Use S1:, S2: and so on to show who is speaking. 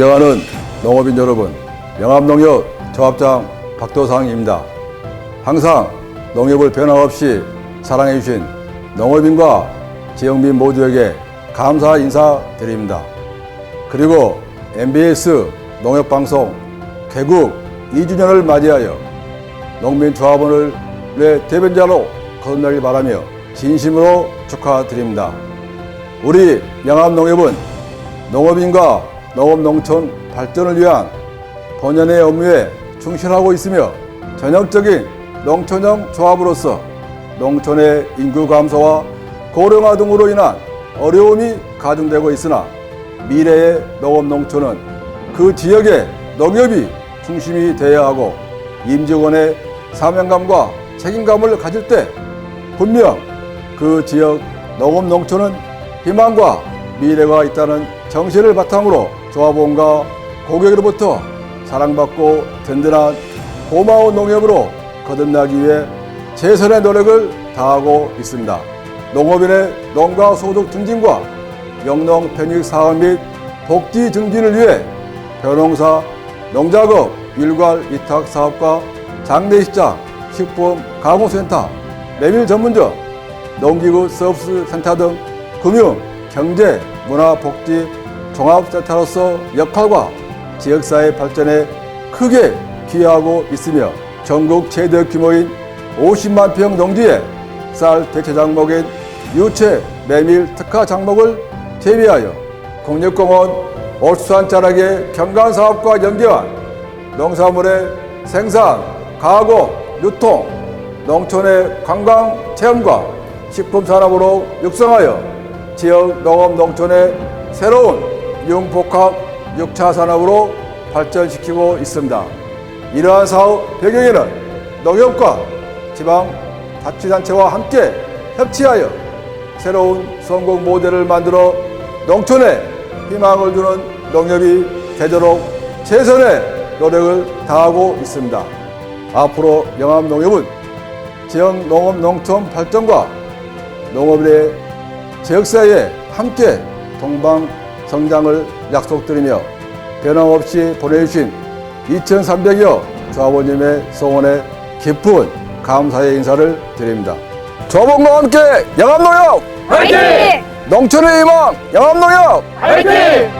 S1: 존경하는 농업인 여러분, 영암농협 조합장 박도상입니다. 항상 농협을 변함없이 사랑해주신 농업인과 지역민 모두에게 감사 인사드립니다. 그리고 MBS 농협방송 개국 2주년을 맞이하여 농민조합원을 내 대변자로 거듭나길 바라며 진심으로 축하드립니다. 우리 영암농협은 농업인과 농업 농촌 발전을 위한 본연의 업무에 충실하고 있으며 전형적인 농촌형 조합으로서 농촌의 인구 감소와 고령화 등으로 인한 어려움이 가중되고 있으나 미래의 농업 농촌은 그 지역의 농협이 중심이 되어야 하고 임직원의 사명감과 책임감을 가질 때 분명 그 지역 농업 농촌은 희망과 미래가 있다는 정신을 바탕으로 조합원과 고객으로부터 사랑받고 든든한 고마운 농협으로 거듭나기 위해 최선의 노력을 다하고 있습니다. 농업인의 농가 소득 증진과 영농 편익 사업 및 복지 증진을 위해 벼농사, 농작업, 일괄 위탁 사업과 장례식장, 식품 가공센터, 메밀 전문점, 농기구 서비스 센터 등 금융, 경제, 문화, 복지 종합센터로서 역할과 지역사회 발전에 크게 기여하고 있으며 전국 최대 규모인 50만 평 농지에 쌀 대체 장목인 유채, 메밀 특화 장목을 재배하여 국립공원 올수산 자락의 경관 사업과 연계한 농산물의 생산, 가공, 유통, 농촌의 관광 체험과 식품 산업으로 육성하여 지역 농업 농촌의 새로운 융복합 6차 산업으로 발전시키고 있습니다. 이러한 사업 배경에는 농협과 지방 자치단체와 함께 협치하여 새로운 성공 모델을 만들어 농촌에 희망을 주는 농협이 되도록 최선의 노력을 다하고 있습니다. 앞으로 영암농협은 지역 농업 농촌 발전과 농업의 지역사회에 함께 동방 성장을 약속드리며 변함없이 보내주신 2,300여 조합원님의 성원에 깊은 감사의 인사를 드립니다. 조합원과 함께 영암농협
S2: 화이팅!
S1: 농촌의 희망 영암농협
S2: 화이팅!